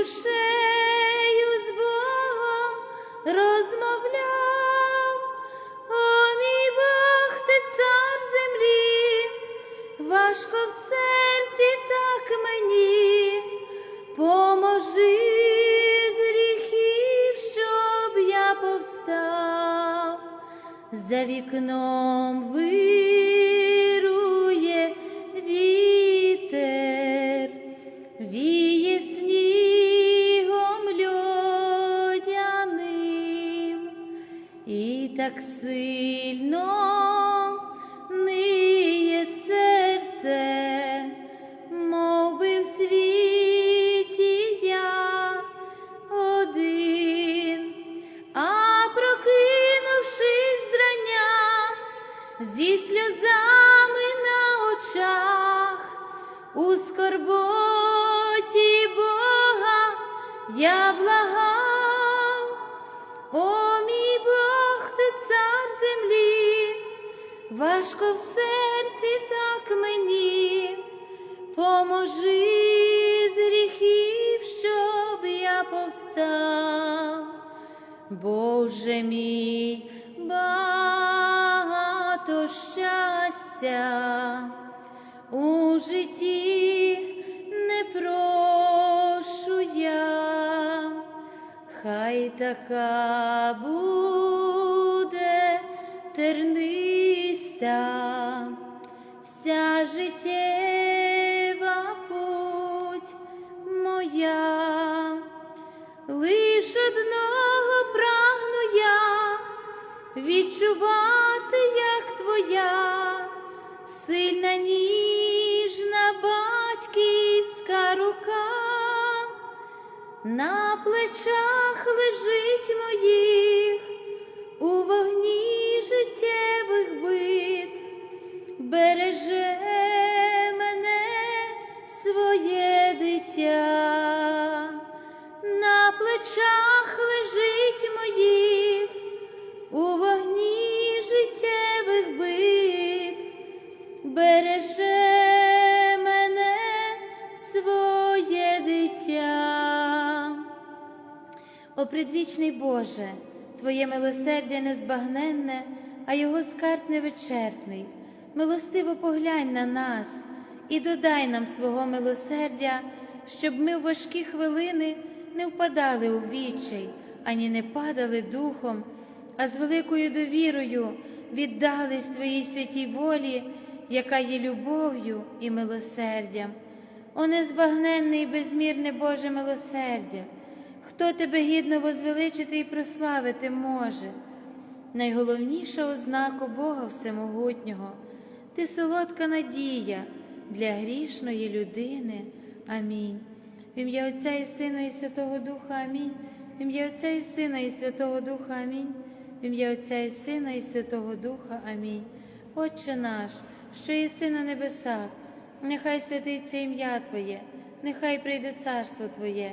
і так сильно важко в серці так мені, поможи з гріхів, щоб я повстав, Боже мій, багато щастя у житті не прошу я. Хай така буде життєва путь моя, лиш одного прагну я відчувати, як твоя сильна ніжна батьківська рука. На плечах лежить моїх у вогні життєвих бит, береже предвічний Боже, Твоє милосердя незбагненне, а його скарб невичерпний. Милостиво поглянь на нас і додай нам свого милосердя, щоб ми в важкі хвилини не впадали у відчай, ані не падали духом, а з великою довірою віддались Твоїй святій волі, яка є любов'ю і милосердям. О незбагненне і безмірне Боже милосердя, хто тебе гідно возвеличити і прославити може? Найголовніша ознака Бога Всемогутнього, ти солодка надія для грішної людини. Амінь. В ім'я Отця і Сина, і Святого Духа Амінь. В ім'я Отця і Сина, і Святого Духа Амінь. В ім'я Отця і Сина, і Святого Духа Амінь. Отче наш, що єси на небесах, нехай святиться ім'я Твоє, нехай прийде царство Твоє,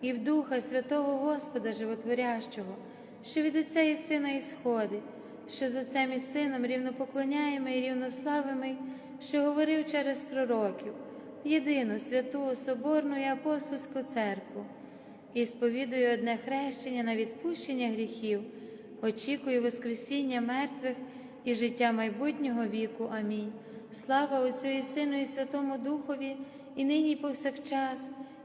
і в Духа Святого Господа Животворящого, що від Отця і Сина ісходить, що з Отцем і Сином рівнопоклоняємо і рівнославимо, що говорив через пророків, єдину святу, соборну і апостольську церкву, і сповідую одне хрещення на відпущення гріхів, очікую Воскресіння мертвих і життя майбутнього віку. Амінь. Слава Отцю і Сину, і Святому Духові, і нині, і повсякчас,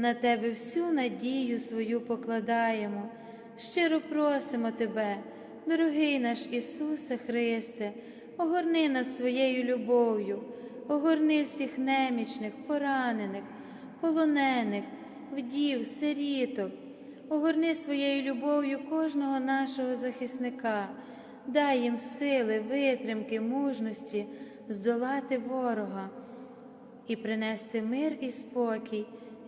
на Тебе всю надію свою покладаємо, щиро просимо Тебе, дорогий наш Ісусе Христе, огорни нас своєю любов'ю, огорни всіх немічних, поранених, полонених, вдів, сиріток, огорни своєю любов'ю кожного нашого захисника, дай їм сили, витримки, мужності здолати ворога і принести мир і спокій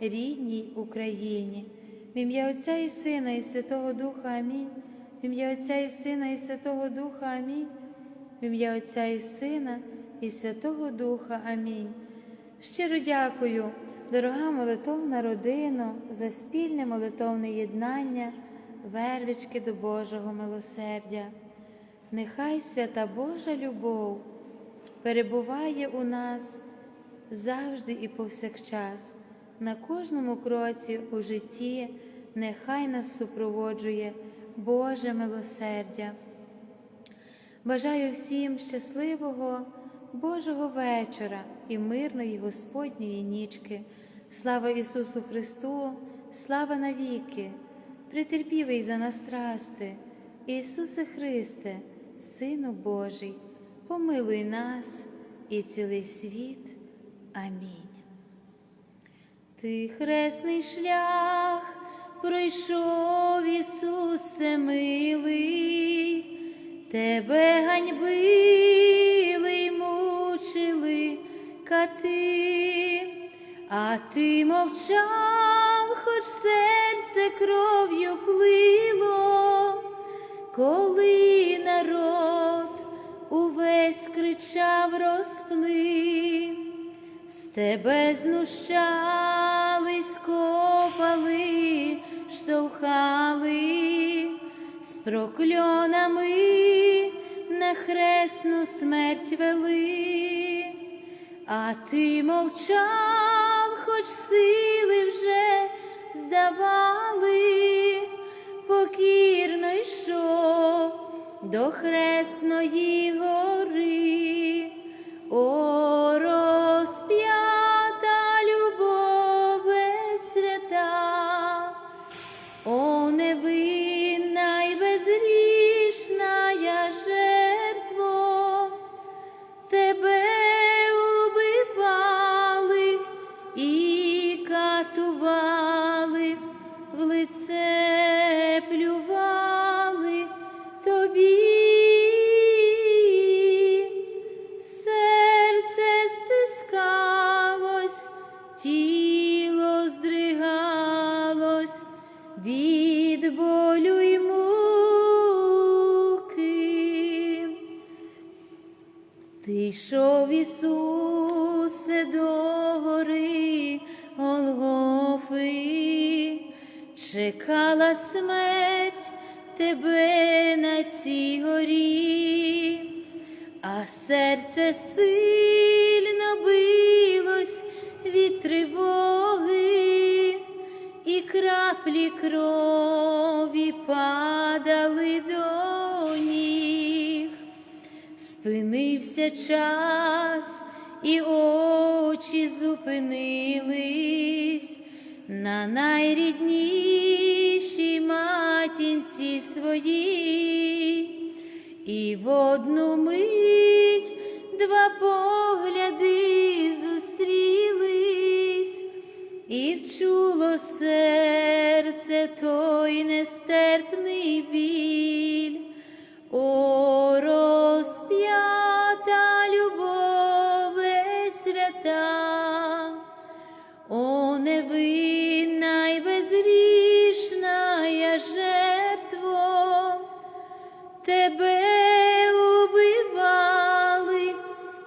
рідній Україні. В ім'я Отця і Сина, і Святого Духа Амінь. В ім'я Отця і Сина, і Святого Духа Амінь. В ім'я Отця і Сина, і Святого Духа Амінь. Щиро дякую, дорога молитовна родина, за спільне молитовне єднання, вервички до Божого милосердя. Нехай свята Божа любов перебуває у нас завжди і повсякчас на кожному кроці у житті нехай нас супроводжує Боже милосердя. Бажаю всім щасливого Божого вечора і мирної Господньої нічки. Слава Ісусу Христу, слава навіки, притерпівий за нас трасти, Ісусе Христе, Сину Божий, помилуй нас і цілий світ. Амінь. Ти хресний шлях пройшов, Ісусе милий, тебе ганьбили й мучили кати, а ти мовчав, хоч серце кров'ю плило, коли народ увесь кричав розпли! Тебе знущались, копали, штовхали з прокльонами на хресну смерть вели, а ти мовчав, хоч сили вже здавали, покірно йшов до хресної гори, о Голгофи, чекала смерть тебе на цій горі, а серце сильно билось від тривоги, і краплі крові падали до ніг. Спинився час, і очі зупинились на найріднішій матінці своїй, і в одну мить два погляди зустрілись, і вчуло серце той нестерпний біль. О,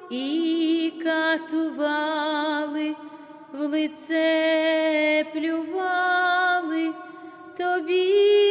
і катували, в лице плювали тобі.